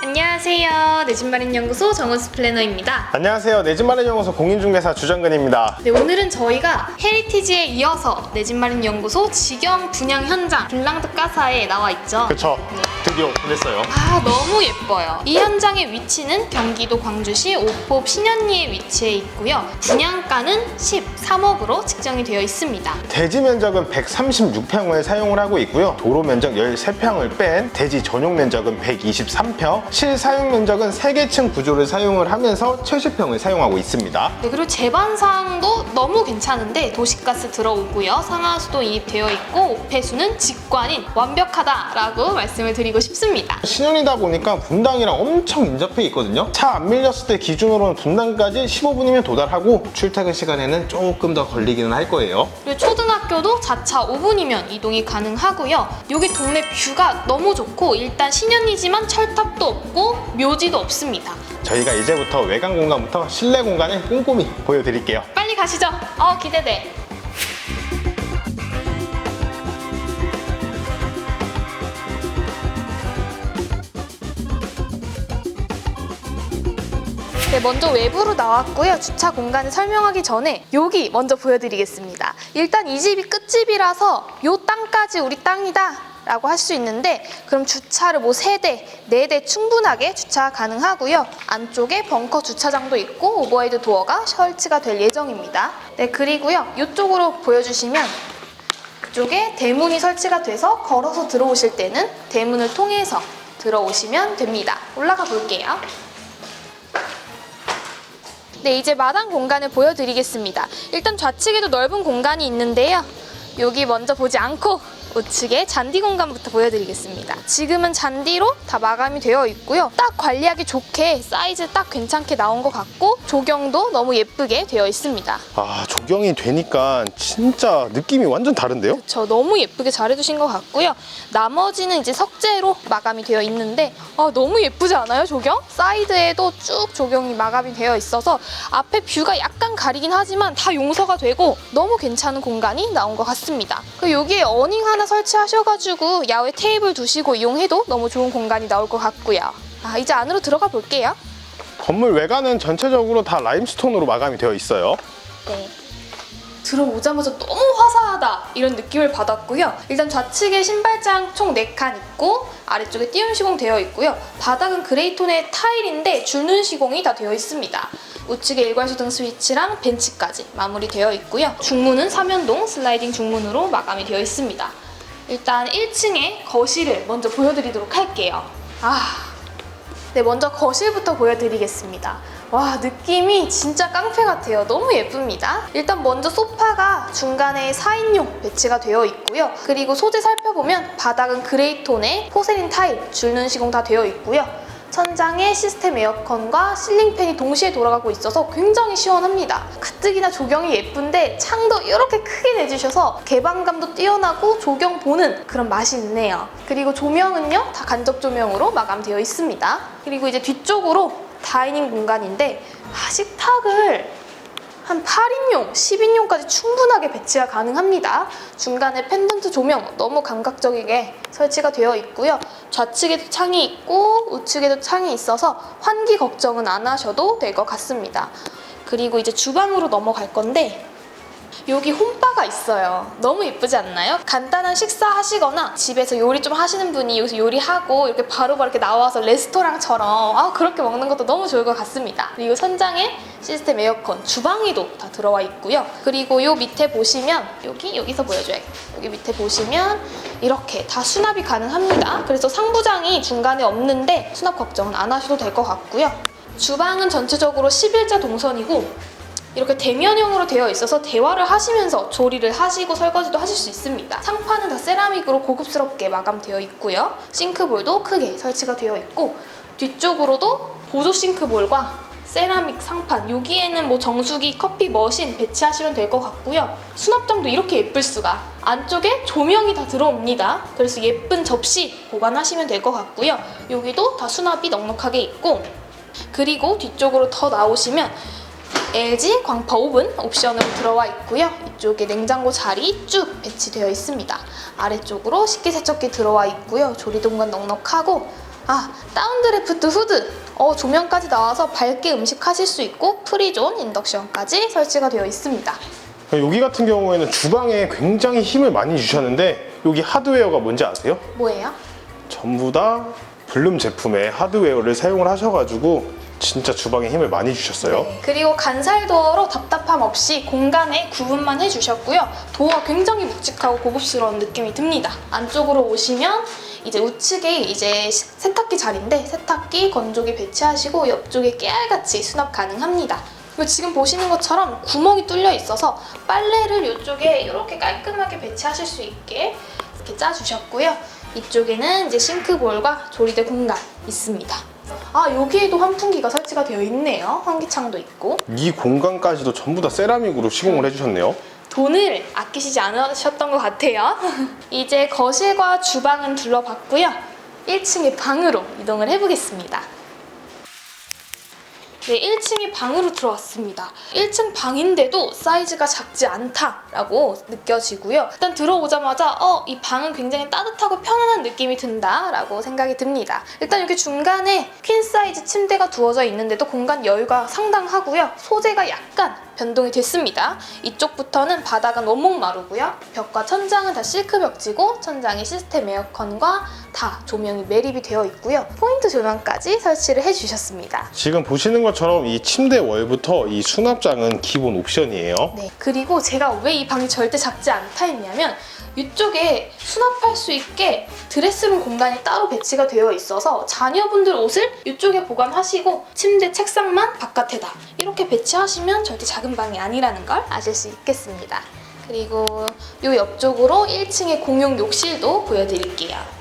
안녕하세요. 내집 마련 연구소 정은수 플래너입니다. 안녕하세요. 내집 마련 연구소 공인중개사 주정근입니다. 네, 오늘은 저희가 헤리티지에 이어서 내집 마련 연구소 직영 분양 현장 블랑드 가사에 나와 있죠. 그쵸? 드디어 보냈어요. 아 너무 예뻐요. 이 현장의 위치는 경기도 광주시 오포 신현리에 위치해 있고요. 분양가는 13억으로 측정이 되어 있습니다. 대지 면적은 136평을 사용을 하고 있고요. 도로 면적 13평을 뺀 대지 전용 면적은 123평, 실사용 면적은 3개층 구조를 사용을 하면서 70평을 사용하고 있습니다. 네, 그리고 제반상도 너무 괜찮은데 도시가스 들어오고요. 상하수도 이입되어 있고 오폐수는 직관인 완벽하다라고 말씀을 드리고 싶습니다. 신현이다 보니까 분당이랑 엄청 인접해 있거든요. 차 안 밀렸을 때 기준으로는 분당까지 15분이면 도달하고 출퇴근 시간에는 조금 더 걸리기는 할 거예요. 그리고 초등학교도 자차 5분이면 이동이 가능하고요. 여기 동네 뷰가 너무 좋고 일단 신현이지만 철탑도 없고 묘지도 없습니다. 저희가 이제부터 외관 공간부터 실내 공간을 꼼꼼히 보여드릴게요. 빨리 가시죠. 어 기대돼. 네, 먼저 외부로 나왔고요. 주차 공간을 설명하기 전에 여기 먼저 보여드리겠습니다. 일단 이 집이 끝집이라서 요 땅까지 우리 땅이다. 라고 할 수 있는데 그럼 주차를 뭐 세대네 대 충분하게 주차 가능하고요. 안쪽에 벙커 주차장도 있고 오버헤드 도어가 설치가 될 예정입니다. 네, 그리고요. 이쪽으로 보여주시면 이쪽에 대문이 설치가 돼서 걸어서 들어오실 때는 대문을 통해서 들어오시면 됩니다. 올라가 볼게요. 네, 이제 마당 공간을 보여드리겠습니다. 일단 좌측에도 넓은 공간이 있는데요. 여기 먼저 보지 않고 우측에 잔디 공간부터 보여드리겠습니다. 지금은 잔디로 다 마감이 되어 있고요. 딱 관리하기 좋게 사이즈 딱 괜찮게 나온 것 같고 조경도 너무 예쁘게 되어 있습니다. 아, 조경이 되니까 진짜 느낌이 완전 다른데요? 저 너무 예쁘게 잘 해주신 것 같고요. 나머지는 이제 석재로 마감이 되어 있는데 아, 너무 예쁘지 않아요, 조경? 사이드에도 쭉 조경이 마감이 되어 있어서 앞에 뷰가 약간 가리긴 하지만 다 용서가 되고 너무 괜찮은 공간이 나온 것 같습니다. 그리고 여기에 어닝 하나 설치하셔가지고 야외 테이블 두시고 이용해도 너무 좋은 공간이 나올 것 같고요. 아, 이제 안으로 들어가 볼게요. 건물 외관은 전체적으로 다 라임스톤으로 마감이 되어 있어요. 네. 들어오자마자 너무 화사하다 이런 느낌을 받았고요. 일단 좌측에 신발장 총 4칸 있고 아래쪽에 띄움 시공 되어 있고요. 바닥은 그레이톤의 타일인데 줄눈 시공이 다 되어 있습니다. 우측에 일괄 소등 스위치랑 벤치까지 마무리되어 있고요. 중문은 삼연동 슬라이딩 중문으로 마감이 되어 있습니다. 일단 1층에 거실을 먼저 보여드리도록 할게요. 아, 네, 먼저 거실부터 보여드리겠습니다. 와, 느낌이 진짜 깡패 같아요. 너무 예쁩니다. 일단 먼저 소파가 중간에 4인용 배치가 되어 있고요. 그리고 소재 살펴보면 바닥은 그레이톤의 포세린 타일, 줄눈 시공 다 되어 있고요. 천장에 시스템 에어컨과 실링팬이 동시에 돌아가고 있어서 굉장히 시원합니다. 가뜩이나 조경이 예쁜데 창도 이렇게 크게 내주셔서 개방감도 뛰어나고 조경 보는 그런 맛이 있네요. 그리고 조명은요 다 간접 조명으로 마감되어 있습니다. 그리고 이제 뒤쪽으로 다이닝 공간인데 아, 식탁을 한 8인용, 10인용까지 충분하게 배치가 가능합니다. 중간에 펜던트 조명 너무 감각적이게 설치가 되어 있고요. 좌측에도 창이 있고 우측에도 창이 있어서 환기 걱정은 안 하셔도 될 것 같습니다. 그리고 이제 주방으로 넘어갈 건데 여기 홈바가 있어요. 너무 예쁘지 않나요? 간단한 식사 하시거나 집에서 요리 좀 하시는 분이 여기서 요리하고 이렇게 바로바로 이렇게 나와서 레스토랑처럼 아, 그렇게 먹는 것도 너무 좋을 것 같습니다. 그리고 천장에 시스템 에어컨, 주방위도 다 들어와 있고요. 그리고 요 밑에 보시면 여기 여기서 보여줘야겠다. 여기 밑에 보시면 이렇게 다 수납이 가능합니다. 그래서 상부장이 중간에 없는데 수납 걱정은 안 하셔도 될 것 같고요. 주방은 전체적으로 11자 동선이고 이렇게 대면형으로 되어 있어서 대화를 하시면서 조리를 하시고 설거지도 하실 수 있습니다. 상판은 다 세라믹으로 고급스럽게 마감되어 있고요. 싱크볼도 크게 설치가 되어 있고 뒤쪽으로도 보조 싱크볼과 세라믹 상판 여기에는 뭐 정수기, 커피 머신 배치하시면 될 것 같고요. 수납장도 이렇게 예쁠 수가 안쪽에 조명이 다 들어옵니다. 그래서 예쁜 접시 보관하시면 될 것 같고요. 여기도 다 수납이 넉넉하게 있고 그리고 뒤쪽으로 더 나오시면 LG 광파 오븐 옵션으로 들어와 있고요. 이쪽에 냉장고 자리 쭉 배치되어 있습니다. 아래쪽으로 식기세척기 들어와 있고요. 조리 공간 넉넉하고 아, 다운드래프트 후드. 어, 조명까지 나와서 밝게 음식하실 수 있고 프리존 인덕션까지 설치가 되어 있습니다. 여기 같은 경우에는 주방에 굉장히 힘을 많이 주셨는데 여기 하드웨어가 뭔지 아세요? 뭐예요? 전부 다 블룸 제품의 하드웨어를 사용을 하셔가지고 진짜 주방에 힘을 많이 주셨어요. 네, 그리고 간살 도어로 답답함 없이 공간에 구분만 해주셨고요. 도어가 굉장히 묵직하고 고급스러운 느낌이 듭니다. 안쪽으로 오시면 이제 우측에 이제 시- 세탁기 자리인데 세탁기, 건조기 배치하시고 옆쪽에 깨알같이 수납 가능합니다. 지금 보시는 것처럼 구멍이 뚫려 있어서 빨래를 이쪽에 이렇게 깔끔하게 배치하실 수 있게 이렇게 짜주셨고요. 이쪽에는 이제 싱크볼과 조리대 공간 있습니다. 아 여기에도 환풍기가 설치가 되어 있네요. 환기창도 있고 이 공간까지도 전부 다 세라믹으로 시공을 해주셨네요. 돈을 아끼시지 않으셨던 것 같아요. 이제 거실과 주방은 둘러봤고요. 1층의 방으로 이동을 해보겠습니다. 네, 1층의 방으로 들어왔습니다. 1층 방인데도 사이즈가 작지 않다라고 느껴지고요. 일단 들어오자마자 어, 이 방은 굉장히 따뜻하고 편안한 느낌이 든다라고 생각이 듭니다. 일단 여기 중간에 퀸 사이즈 침대가 두어져 있는데도 공간 여유가 상당하고요. 소재가 약간 변동이 됐습니다. 이쪽부터는 바닥은 원목 마루고요. 벽과 천장은 다 실크 벽지고 천장에 시스템 에어컨과 다 조명이 매립이 되어 있고요. 포인트 조명까지 설치를 해주셨습니다. 지금 보시는 것처럼 이 침대 월부터 이 수납장은 기본 옵션이에요. 네. 그리고 제가 왜 이 방이 절대 작지 않다 했냐면 이쪽에 수납할 수 있게 드레스룸 공간이 따로 배치가 되어 있어서 자녀분들 옷을 이쪽에 보관하시고 침대 책상만 바깥에다 이렇게 배치하시면 절대 작은 방이 아니라는 걸 아실 수 있겠습니다. 그리고 이 옆쪽으로 1층의 공용 욕실도 보여드릴게요.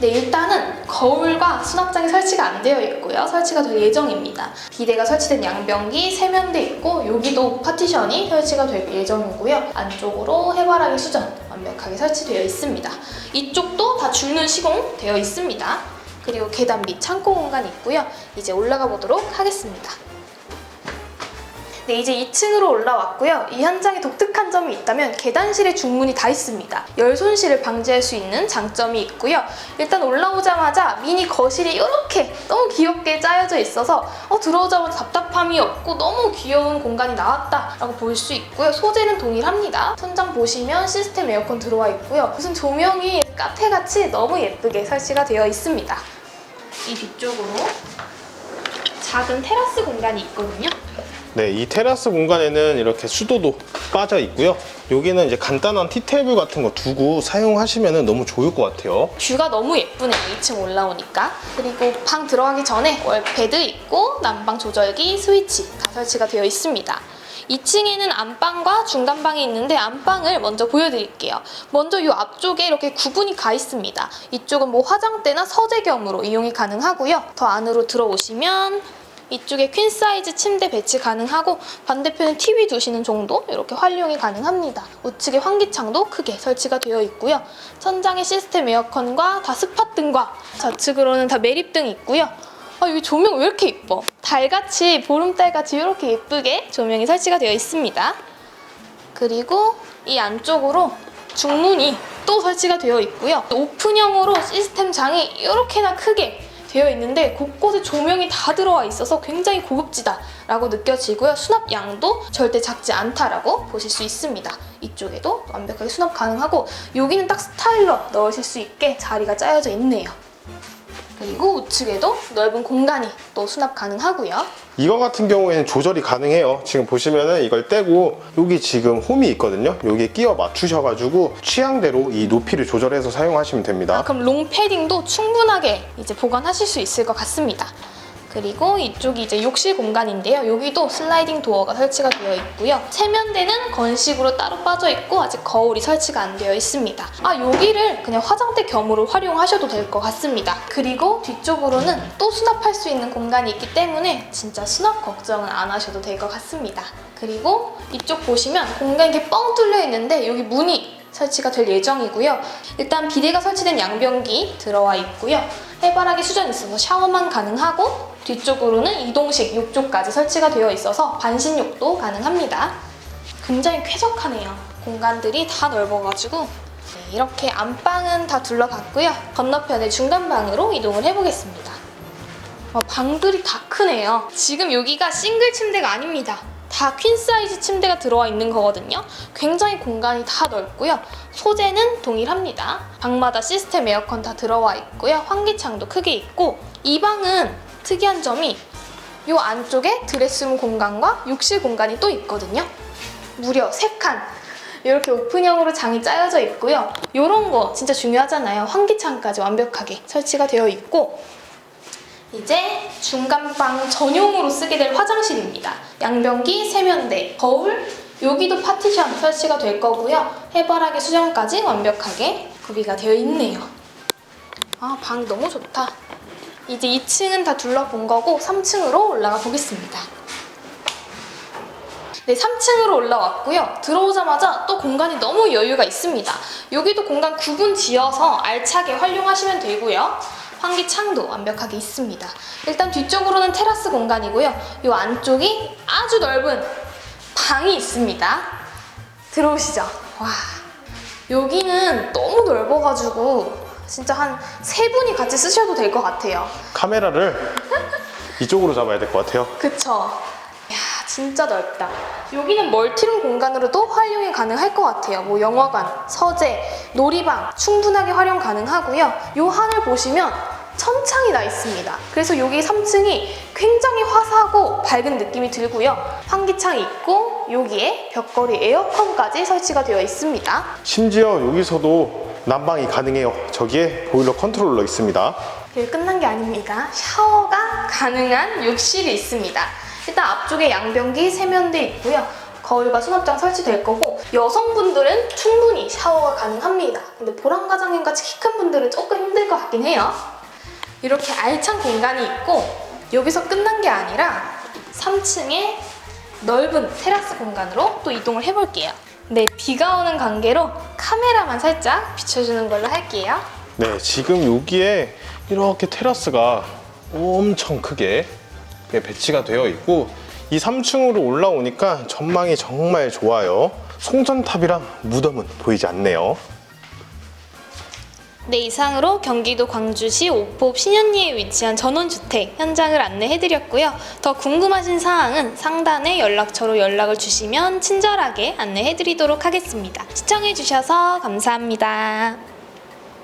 네, 일단은 거울과 수납장이 설치가 안 되어 있고요. 설치가 될 예정입니다. 비대가 설치된 양변기 세면대 있고 여기도 파티션이 설치가 될 예정이고요. 안쪽으로 해바라기 수전 완벽하게 설치되어 있습니다. 이쪽도 다 줄눈 시공 되어 있습니다. 그리고 계단 밑 창고 공간이 있고요. 이제 올라가 보도록 하겠습니다. 네, 이제 2층으로 올라왔고요. 이 현장에 독특한 점이 있다면 계단실에 중문이 다 있습니다. 열 손실을 방지할 수 있는 장점이 있고요. 일단 올라오자마자 미니 거실이 이렇게 너무 귀엽게 짜여져 있어서 어, 들어오자마자 답답함이 없고 너무 귀여운 공간이 나왔다라고 볼 수 있고요. 소재는 동일합니다. 천장 보시면 시스템 에어컨 들어와 있고요. 무슨 조명이 카페같이 너무 예쁘게 설치가 되어 있습니다. 이 뒤쪽으로 작은 테라스 공간이 있거든요. 네, 이 테라스 공간에는 이렇게 수도도 빠져 있고요. 여기는 이제 간단한 티테이블 같은 거 두고 사용하시면 너무 좋을 것 같아요. 뷰가 너무 예쁘네요. 2층 올라오니까. 그리고 방 들어가기 전에 월패드 있고 난방 조절기, 스위치 다 설치가 되어 있습니다. 2층에는 안방과 중간방이 있는데 안방을 먼저 보여드릴게요. 먼저 이 앞쪽에 이렇게 구분이 가 있습니다. 이쪽은 뭐 화장대나 서재 겸으로 이용이 가능하고요. 더 안으로 들어오시면 이쪽에 퀸 사이즈 침대 배치 가능하고 반대편에 TV 두시는 정도 이렇게 활용이 가능합니다. 우측에 환기창도 크게 설치가 되어 있고요. 천장에 시스템 에어컨과 다 스팟등과 좌측으로는 다 매립등 있고요. 아 여기 조명 왜 이렇게 예뻐? 달같이 보름달같이 이렇게 예쁘게 조명이 설치가 되어 있습니다. 그리고 이 안쪽으로 중문이 또 설치가 되어 있고요. 오픈형으로 시스템 장이 이렇게나 크게 되어 있는데 곳곳에 조명이 다 들어와 있어서 굉장히 고급지다라고 느껴지고요. 수납 양도 절대 작지 않다라고 보실 수 있습니다. 이쪽에도 완벽하게 수납 가능하고 여기는 딱 스타일러 넣으실 수 있게 자리가 짜여져 있네요. 그리고 우측에도 넓은 공간이 또 수납 가능하고요. 이거 같은 경우에는 조절이 가능해요. 지금 보시면은 이걸 떼고 여기 지금 홈이 있거든요. 여기에 끼워 맞추셔가지고 취향대로 이 높이를 조절해서 사용하시면 됩니다. 아, 그럼 롱 패딩도 충분하게 이제 보관하실 수 있을 것 같습니다. 그리고 이쪽이 이제 욕실 공간인데요. 여기도 슬라이딩 도어가 설치가 되어 있고요. 세면대는 건식으로 따로 빠져 있고 아직 거울이 설치가 안 되어 있습니다. 아 여기를 그냥 화장대 겸으로 활용하셔도 될 것 같습니다. 그리고 뒤쪽으로는 또 수납할 수 있는 공간이 있기 때문에 진짜 수납 걱정은 안 하셔도 될 것 같습니다. 그리고 이쪽 보시면 공간이 뻥 뚫려 있는데 여기 문이 설치가 될 예정이고요. 일단 비데가 설치된 양변기 들어와 있고요. 해바라기 수전 있어서 샤워만 가능하고 뒤쪽으로는 이동식 욕조까지 설치가 되어 있어서 반신욕도 가능합니다. 굉장히 쾌적하네요. 공간들이 다 넓어가지고 네, 이렇게 안방은 다 둘러봤고요. 건너편의 중간방으로 이동을 해보겠습니다. 와, 방들이 다 크네요. 지금 여기가 싱글 침대가 아닙니다. 다 퀸 사이즈 침대가 들어와 있는 거거든요. 굉장히 공간이 다 넓고요. 소재는 동일합니다. 방마다 시스템 에어컨 다 들어와 있고요. 환기창도 크게 있고 이 방은 특이한 점이 이 안쪽에 드레스룸 공간과 욕실 공간이 또 있거든요. 무려 3칸. 이렇게 오픈형으로 장이 짜여져 있고요. 이런 거 진짜 중요하잖아요. 환기창까지 완벽하게 설치가 되어 있고 이제 중간방 전용으로 쓰게 될 화장실입니다. 양변기, 세면대, 거울, 여기도 파티션 설치가 될 거고요. 해바라기 수정까지 완벽하게 구비가 되어 있네요. 아, 방 너무 좋다. 이제 2층은 다 둘러본 거고 3층으로 올라가 보겠습니다. 네, 3층으로 올라왔고요. 들어오자마자 또 공간이 너무 여유가 있습니다. 여기도 공간 구분 지어서 알차게 활용하시면 되고요. 환기창도 완벽하게 있습니다. 일단 뒤쪽으로는 테라스 공간이고요. 이 안쪽이 아주 넓은 방이 있습니다. 들어오시죠. 와, 여기는 너무 넓어가지고 진짜 한 세 분이 같이 쓰셔도 될 것 같아요. 카메라를 이쪽으로 잡아야 될 것 같아요. 그쵸? 진짜 넓다. 여기는 멀티룸 공간으로도 활용이 가능할 것 같아요. 뭐 영화관, 서재, 놀이방 충분하게 활용 가능하고요. 요 하늘 보시면 천창이 나 있습니다. 그래서 여기 3층이 굉장히 화사하고 밝은 느낌이 들고요. 환기창이 있고 여기에 벽걸이 에어컨까지 설치가 되어 있습니다. 심지어 여기서도 난방이 가능해요. 저기에 보일러 컨트롤러 있습니다. 그리고 끝난 게 아닙니다. 샤워가 가능한 욕실이 있습니다. 일단 앞쪽에 양변기, 세면대 있고요. 거울과 수납장 설치될 거고 여성분들은 충분히 샤워가 가능합니다. 근데 보람과장님 같이 키 큰 분들은 조금 힘들 것 같긴 해요. 이렇게 알찬 공간이 있고 여기서 끝난 게 아니라 3층에 넓은 테라스 공간으로 또 이동을 해볼게요. 네, 비가 오는 관계로 카메라만 살짝 비춰주는 걸로 할게요. 네, 지금 여기에 이렇게 테라스가 엄청 크게 배치가 되어 있고 이 3층으로 올라오니까 전망이 정말 좋아요. 송전탑이랑 무덤은 보이지 않네요. 네, 이상으로 경기도 광주시 오포 신현리에 위치한 전원주택 현장을 안내해드렸고요. 더 궁금하신 사항은 상단의 연락처로 연락을 주시면 친절하게 안내해드리도록 하겠습니다. 시청해주셔서 감사합니다.